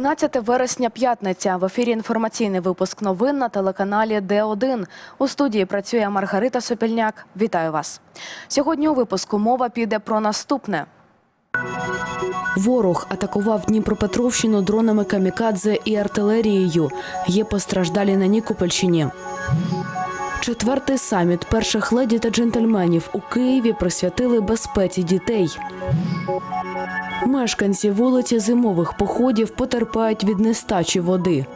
13 вересня, п'ятниця. В ефірі інформаційний випуск новин на телеканалі Д1. У студії працює Маргарита Сопільняк. Вітаю вас. Сьогодні у випуску мова піде про наступне. Ворог атакував Дніпропетровщину дронами камікадзе і артилерією. Є постраждалі на Нікопольщині. Четвертий саміт перших леді та джентльменів у Києві присвятили безпеці дітей. Мешканці вулиці зимових походів потерпають від нестачі води.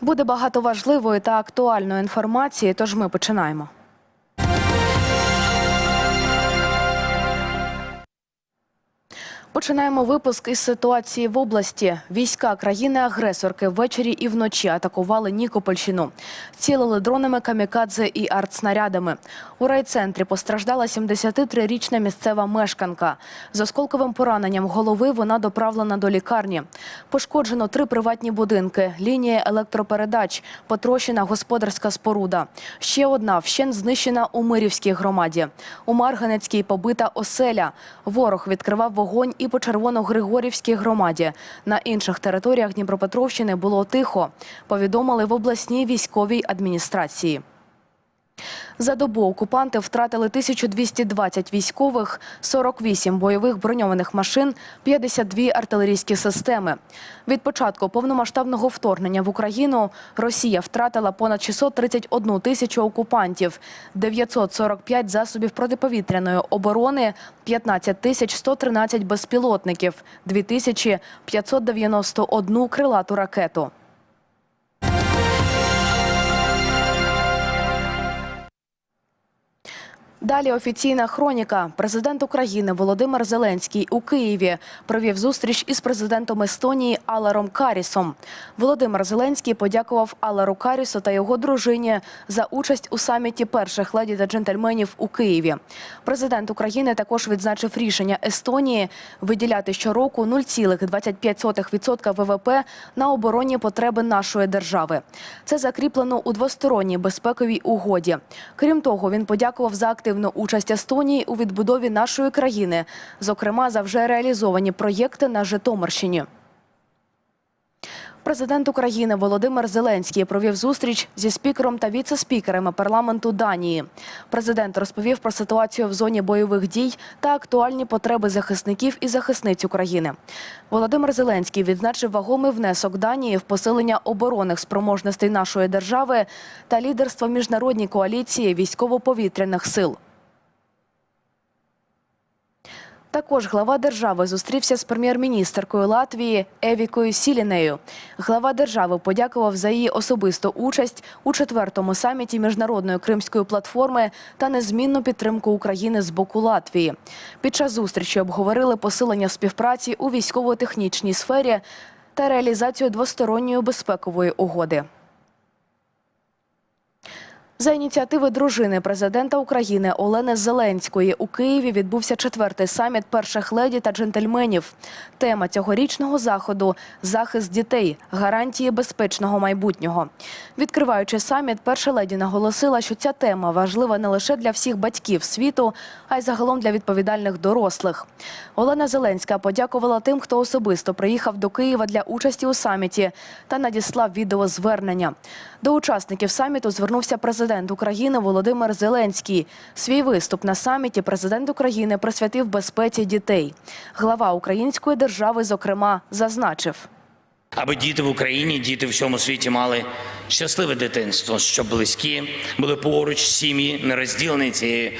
Буде багато важливої та актуальної інформації, тож ми починаємо. Починаємо випуск із ситуації в області. Війська країни-агресорки ввечері і вночі атакували Нікопольщину. Цілили дронами камікадзе і артснарядами. У райцентрі постраждала 73-річна місцева мешканка. З осколковим пораненням голови вона доправлена до лікарні. Пошкоджено три приватні будинки, лінія електропередач, потрощена господарська споруда. Ще одна вщент знищена у Мирівській громаді. У Марганецькій побита оселя. Ворог відкривав вогонь і по Червоно-Григорівській громаді. На інших територіях Дніпропетровщини було тихо, повідомили в обласній військовій адміністрації. За добу окупанти втратили 1220 військових, 48 бойових броньованих машин, 52 артилерійські системи. Від початку повномасштабного вторгнення в Україну Росія втратила понад 631 тисячу окупантів, 945 засобів протиповітряної оборони, 15 тисяч 113 безпілотників, 2591 крилату ракету. Далі офіційна хроніка. Президент України Володимир Зеленський у Києві провів зустріч із президентом Естонії Аларом Карісом. Володимир Зеленський подякував Алару Карісу та його дружині за участь у саміті перших леді та джентльменів у Києві. Президент України також відзначив рішення Естонії виділяти щороку 0,25% ВВП на оборонні потреби нашої держави. Це закріплено у двосторонній безпековій угоді. Крім того, він подякував за активну участь Естонії у відбудові нашої країни, зокрема за вже реалізовані проєкти на Житомирщині. Президент України Володимир Зеленський провів зустріч зі спікером та віце-спікерами парламенту Данії. Президент розповів про ситуацію в зоні бойових дій та актуальні потреби захисників і захисниць України. Володимир Зеленський відзначив вагомий внесок Данії в посилення оборонних спроможностей нашої держави та лідерство міжнародній коаліції військово-повітряних сил. Також глава держави зустрівся з прем'єр-міністеркою Латвії Евікою Сілінею. Глава держави подякував за її особисту участь у четвертому саміті міжнародної кримської платформи та незмінну підтримку України з боку Латвії. Під час зустрічі обговорили посилення співпраці у військово-технічній сфері та реалізацію двосторонньої безпекової угоди. За ініціативи дружини президента України Олени Зеленської у Києві відбувся четвертий саміт перших леді та джентльменів. Тема цьогорічного заходу захист дітей, гарантії безпечного майбутнього. Відкриваючи саміт, перша леді наголосила, що ця тема важлива не лише для всіх батьків світу, а й загалом для відповідальних дорослих. Олена Зеленська подякувала тим, хто особисто приїхав до Києва для участі у саміті та надіслав відеозвернення. До учасників саміту звернувся президент України Володимир Зеленський. Свій виступ на саміті президент України присвятив безпеці дітей. Глава української держави, зокрема, зазначив. Аби діти в Україні, діти в всьому світі мали щасливе дитинство, щоб близькі були поруч сім'ї, не розділені цією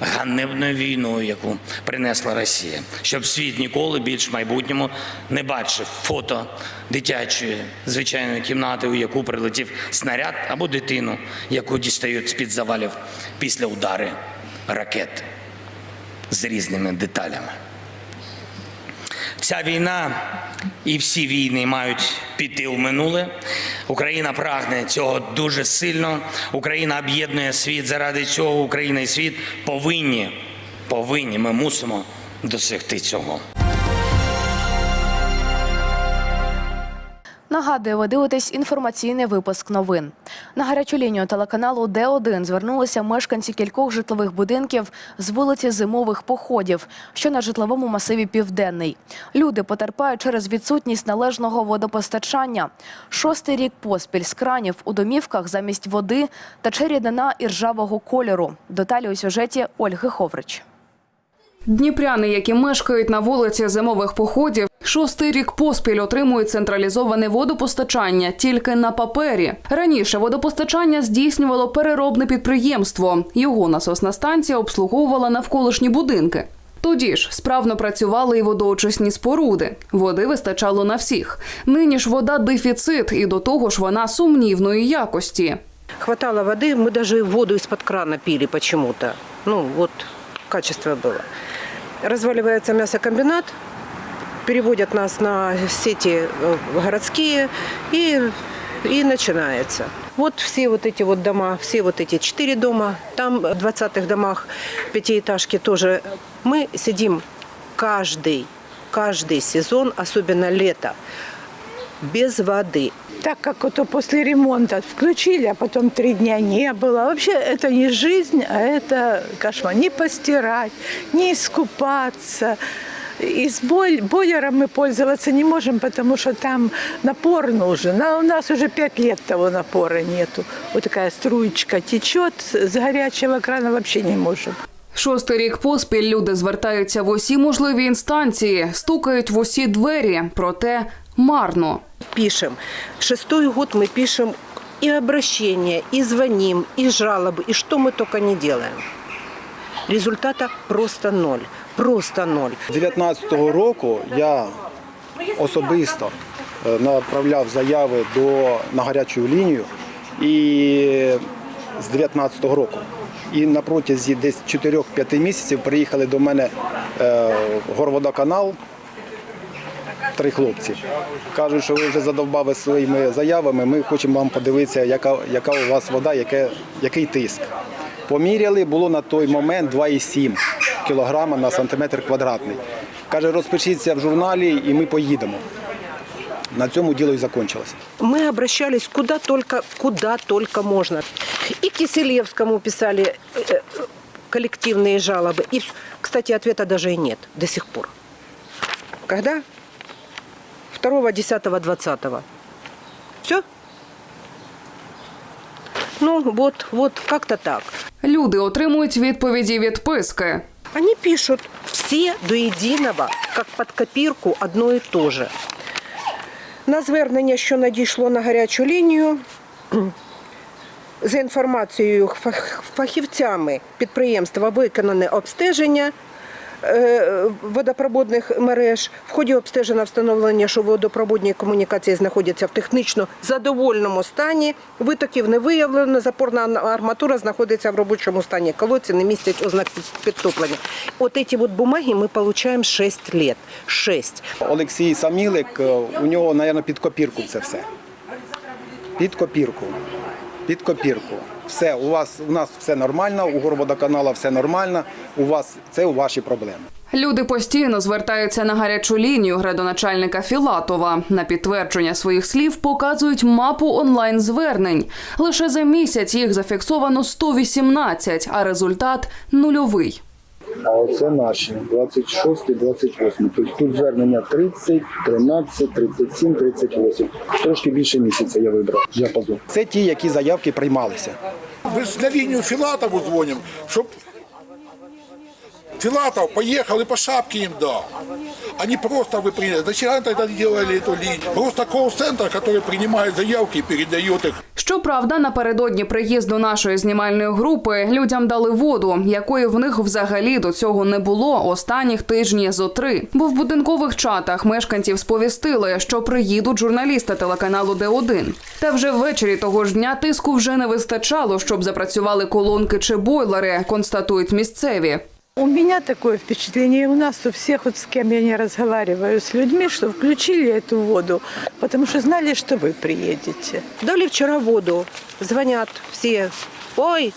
ганебною війною, яку принесла Росія, щоб світ ніколи більш в майбутньому не бачив фото дитячої звичайної кімнати, у яку прилетів снаряд або дитину, яку дістають з під завалів після удари ракет з різними деталями. Ця війна і всі війни мають піти у минуле. Україна прагне цього дуже сильно. Україна об'єднує світ. Заради цього Україна і світ повинні, повинні. Ми мусимо досягти цього. Нагадую, ви дивитесь інформаційний випуск новин. На гарячу лінію телеканалу Д1 звернулися мешканці кількох житлових будинків з вулиці Зимових походів, що на житловому масиві Південний. Люди потерпають через відсутність належного водопостачання. Шостий рік поспіль з кранів у домівках замість води тече рідина іржавого кольору. Деталі у сюжеті Ольги Ховрич. Дніпряни, які мешкають на вулиці зимових походів, шостий рік поспіль отримують централізоване водопостачання тільки на папері. Раніше водопостачання здійснювало переробне підприємство. Його насосна станція обслуговувала навколишні будинки. Тоді ж справно працювали і водоочисні споруди. Води вистачало на всіх. Нині ж вода дефіцит, і до того ж вона сумнівної якості. Хватало воды, мы даже воду из-под крана пили почему-то. Ну, вот качество было. Разваливается мясокомбинат, переводят нас на сети э, городские и, и начинается. Вот все вот эти вот дома, все вот эти четыре дома, там в 20-х домах пятиэтажки тоже. Мы сидим каждый, каждый сезон, особенно лето, без воды. Так как это после ремонта включили, а потом три дня не было. Вообще это не жизнь, а это кошмар. Не постирать, не искупаться. И с боль- бойлером мы пользоваться не можем, потому что там напор нужен. А у нас уже пять лет того напора нету. Вот такая струечка течет, с горячего крана вообще не можем. Шостий рік поспіль люди звертаються в усі можливі інстанції, стукають в усі двері, проте марно. пишем. Шестой год мы пишем и обращения, и звоним, и жалобы, и что мы только не делаем. Результата просто ноль. Просто ноль. 19-го року я особисто е, направляв заяви до, на гарячу лінію і з 19-го року. І на протязі десь 4-5 місяців приїхали до мене е, горводоканал, три хлопці. Кажуть, що ви вже задовбали своїми заявами, ми хочемо вам подивитися, яка, яка у вас вода, яке, який тиск. Поміряли, було на той момент 2,7 кілограма на сантиметр квадратний. Каже, розпишіться в журналі і ми поїдемо. На цьому діло і закінчилося. Мы обращались куда только, куда только можно. И Киселевскому писали э, коллективные жалобы. И, вс- кстати, ответа даже и нет до сих пор. Когда? 2, 10, 20. Все? Ну, вот, вот, как-то так. Люди отримують відповіді відписки. Они пишут все до единого, как под копирку, одно и то же. На звернення, що надійшло на гарячу лінію, за інформацією фахівцями підприємства виконане обстеження водопроводних мереж. В ході обстеження встановлення, що водопроводні комунікації знаходяться в технічно задовольному стані. Витоків не виявлено. Запорна арматура знаходиться в робочому стані. Колодці не містять ознак підтоплення. От ці от бумаги ми отримуємо 6 років. 6. Олексій Самілик, е, у нього, мабуть, під копірку це все. Під копірку. Під копірку. Все, у вас у нас все нормально, у горводоканала все нормально. У вас це ваші проблеми. Люди постійно звертаються на гарячу лінію градоначальника Філатова. На підтвердження своїх слів показують мапу онлайн звернень. Лише за місяць їх зафіксовано 118, а результат нульовий. А оце наші 26, 28. Тобто тут звернення 30, 13, 37, 38. Трошки більше місяця я вибрав. Діапазон. Це ті, які заявки приймалися. Ми ж на лінію Філатову дзвонимо, чтоб Филатов поехал и по шапке им дал. Они просто вы приняли. Зачем они тогда делали эту линию? Просто колл-центр, который принимает заявки и передает их Щоправда, напередодні приїзду нашої знімальної групи людям дали воду, якої в них взагалі до цього не було останніх тижні зо три. Бо в будинкових чатах мешканців сповістили, що приїдуть журналісти телеканалу Д1. Та вже ввечері того ж дня тиску вже не вистачало, щоб запрацювали колонки чи бойлери, констатують місцеві. У меня такое впечатление, у нас у всех, вот с кем я не разговариваю, с людьми, что включили эту воду, потому что знали, что вы приедете. Дали вчера воду. Звонят все. Ой,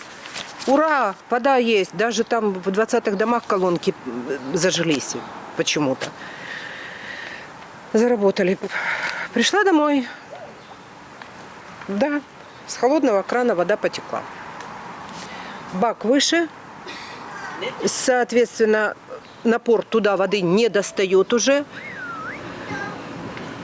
ура, вода есть. Даже там в 20-х домах колонки м, зажглись почему-то. Заработали. Пришла домой, Да, с холодного крана вода потекла. Бак выше, соответственно, напор туда воды не достает уже.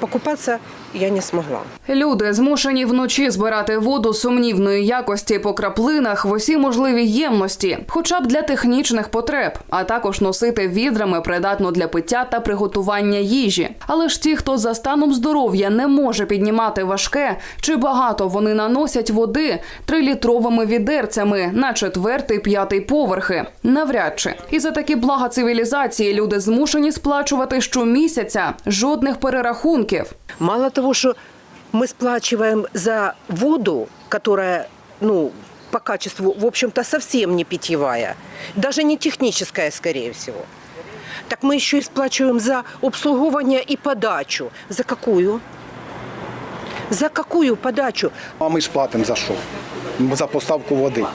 Покупаться я не смогла. Люди змушені вночі збирати воду сумнівної якості по краплинах в усі можливі ємності, хоча б для технічних потреб, а також носити відрами придатно для пиття та приготування їжі. Але ж ті, хто за станом здоров'я не може піднімати важке, чи багато вони наносять води трилітровими відерцями на четвертий п'ятий поверхи, навряд чи. І за такі блага цивілізації люди змушені сплачувати щомісяця жодних перерахунків. Мало того, что мы сплачиваем за воду, которая, ну, по качеству, в общем-то, совсем не питьевая, даже не техническая, скорее всего. Так мы еще и сплачиваем за обслуговывание и подачу. За какую? За какую подачу? А ми ж платимо за що? За поставку води.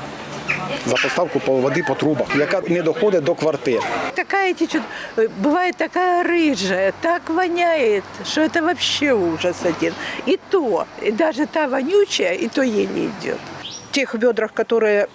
За поставку по- води по трубах, яка не доходить до квартир. Такая течет, э, бывает такая рыжая, так воняет, что это вообще ужас один. И то, и даже та вонючая, и то еле идет. В тех ведрах, которые,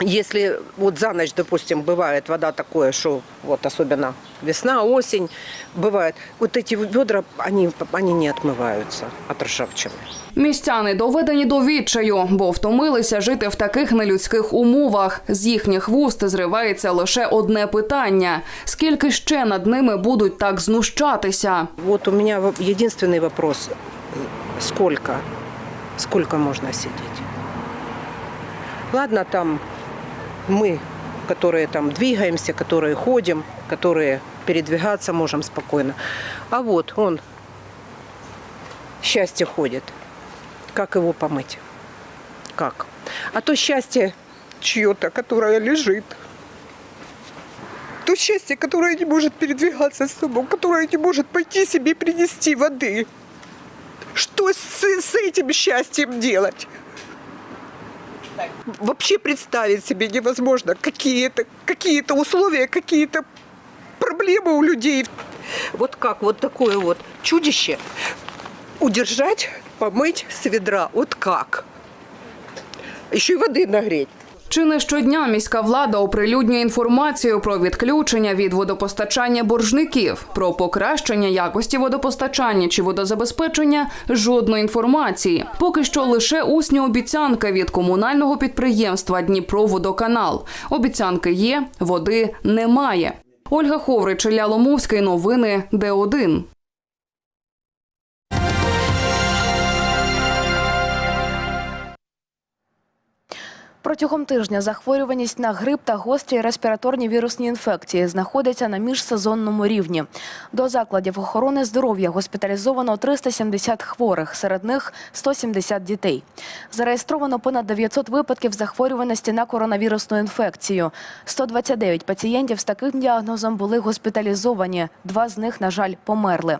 если вот за ночь, допустим, бывает вода такое, что вот особенно весна, осень, бывает, вот эти ведра, они, они не отмываются от ржавчины. Містяни доведені до відчаю, бо втомилися жити в таких нелюдських умовах. З їхніх вуст зривається лише одне питання: скільки ще над ними будуть так знущатися? Вот у меня во- единственный вопрос. Сколько? Сколько можно сидеть? Ладно, там мы, которые там двигаемся, которые ходим, которые передвигаться можем спокойно. А вот он, счастье ходит. Как его помыть? Как? А то счастье чье-то, которое лежит. То счастье, которое не может передвигаться с собой, которое не может пойти себе принести воды. Что с, с этим счастьем делать? Вообще представить себе невозможно какие-то какие условия, какие-то проблемы у людей. Вот как вот такое вот чудище удержать, помыть с ведра. Вот как? Еще и воды нагреть. Чи не щодня міська влада оприлюднює інформацію про відключення від водопостачання боржників, про покращення якості водопостачання чи водозабезпечення жодної інформації. Поки що лише усні обіцянки від комунального підприємства Дніпроводоканал. Обіцянки є, води немає. Ольга Ховрич, Ілля Ломовський. Новини Д1. Протягом тижня захворюваність на грип та гострі респіраторні вірусні інфекції знаходиться на міжсезонному рівні. До закладів охорони здоров'я госпіталізовано 370 хворих, серед них 170 дітей. Зареєстровано понад 900 випадків захворюваності на коронавірусну інфекцію. 129 пацієнтів з таким діагнозом були госпіталізовані. Два з них, на жаль, померли.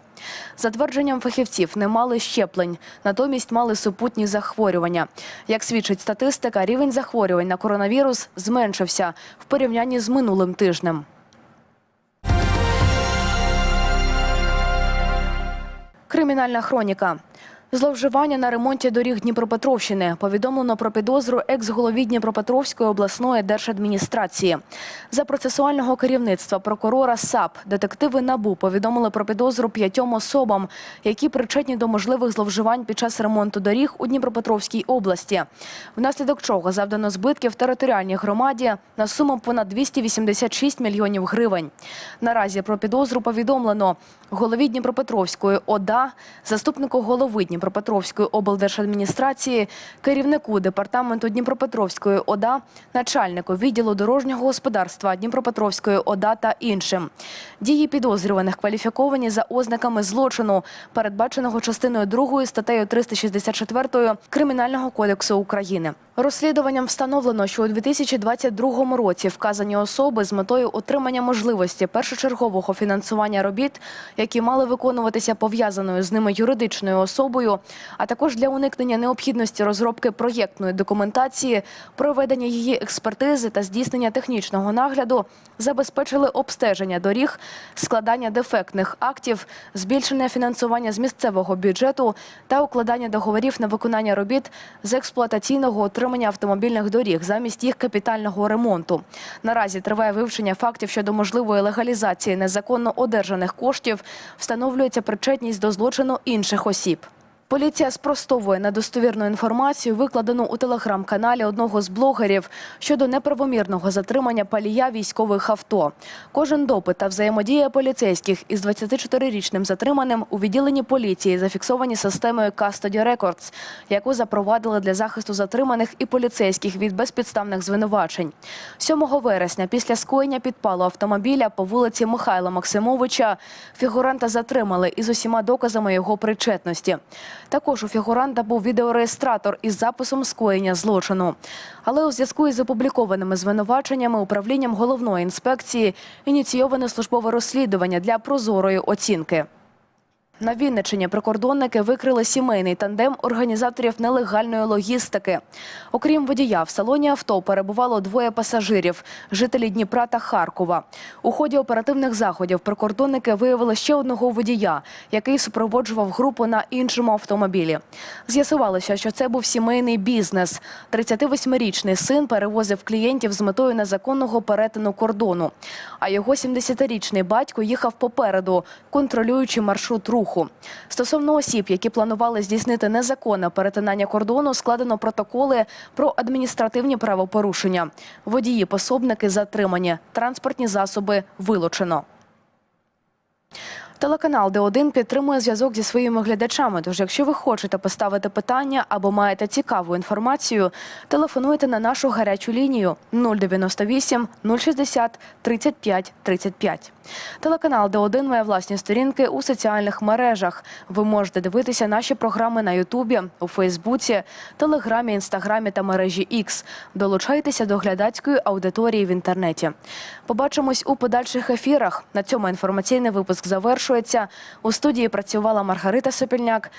За твердженням фахівців, не мали щеплень, натомість мали супутні захворювання. Як свідчить статистика, рівень захворювань на коронавірус зменшився в порівнянні з минулим тижнем. Кримінальна хроніка. Зловживання на ремонті доріг Дніпропетровщини повідомлено про підозру екс-голові Дніпропетровської обласної держадміністрації. За процесуального керівництва прокурора САП детективи НАБУ повідомили про підозру п'ятьом особам, які причетні до можливих зловживань під час ремонту доріг у Дніпропетровській області. Внаслідок чого завдано збитків територіальній громаді на суму понад 286 мільйонів гривень. Наразі про підозру повідомлено голові Дніпропетровської ОДА, заступнику голови Дніпропетровської облдержадміністрації, керівнику департаменту Дніпропетровської ОДА, начальнику відділу дорожнього господарства Дніпропетровської ОДА та іншим. Дії підозрюваних кваліфіковані за ознаками злочину, передбаченого частиною 2 статтею 364 Кримінального кодексу України. Розслідуванням встановлено, що у 2022 році вказані особи з метою отримання можливості першочергового фінансування робіт, які мали виконуватися пов'язаною з ними юридичною особою, метою, а також для уникнення необхідності розробки проєктної документації, проведення її експертизи та здійснення технічного нагляду, забезпечили обстеження доріг, складання дефектних актів, збільшення фінансування з місцевого бюджету та укладання договорів на виконання робіт з експлуатаційного отримання автомобільних доріг замість їх капітального ремонту. Наразі триває вивчення фактів щодо можливої легалізації незаконно одержаних коштів, встановлюється причетність до злочину інших осіб. Поліція спростовує недостовірну інформацію, викладену у телеграм-каналі одного з блогерів щодо неправомірного затримання палія військових авто. Кожен допит та взаємодія поліцейських із 24-річним затриманим у відділенні поліції зафіксовані системою Custody Records, яку запровадили для захисту затриманих і поліцейських від безпідставних звинувачень. 7 вересня, після скоєння підпалу автомобіля по вулиці Михайла Максимовича, фігуранта затримали із усіма доказами його причетності. Також у фігуранта був відеореєстратор із записом скоєння злочину. Але у зв'язку із опублікованими звинуваченнями управлінням головної інспекції ініційоване службове розслідування для прозорої оцінки. На Вінниччині прикордонники викрили сімейний тандем організаторів нелегальної логістики. Окрім водія, в салоні авто перебувало двоє пасажирів – жителі Дніпра та Харкова. У ході оперативних заходів прикордонники виявили ще одного водія, який супроводжував групу на іншому автомобілі. З'ясувалося, що це був сімейний бізнес. 38-річний син перевозив клієнтів з метою незаконного перетину кордону. А його 70-річний батько їхав попереду, контролюючи маршрут руху. Стосовно осіб, які планували здійснити незаконне перетинання кордону, складено протоколи про адміністративні правопорушення. Водії, пособники затримані, транспортні засоби вилучено. Телеканал Д1 підтримує зв'язок зі своїми глядачами. Тож, якщо ви хочете поставити питання або маєте цікаву інформацію, телефонуйте на нашу гарячу лінію 098 060 35 35. Телеканал Д1 має власні сторінки у соціальних мережах. Ви можете дивитися наші програми на Ютубі, у Фейсбуці, Телеграмі, Інстаграмі та мережі X. Долучайтеся до глядацької аудиторії в інтернеті. Побачимось у подальших ефірах. На цьому інформаційний випуск завершується. У студії працювала Маргарита Сопільняк.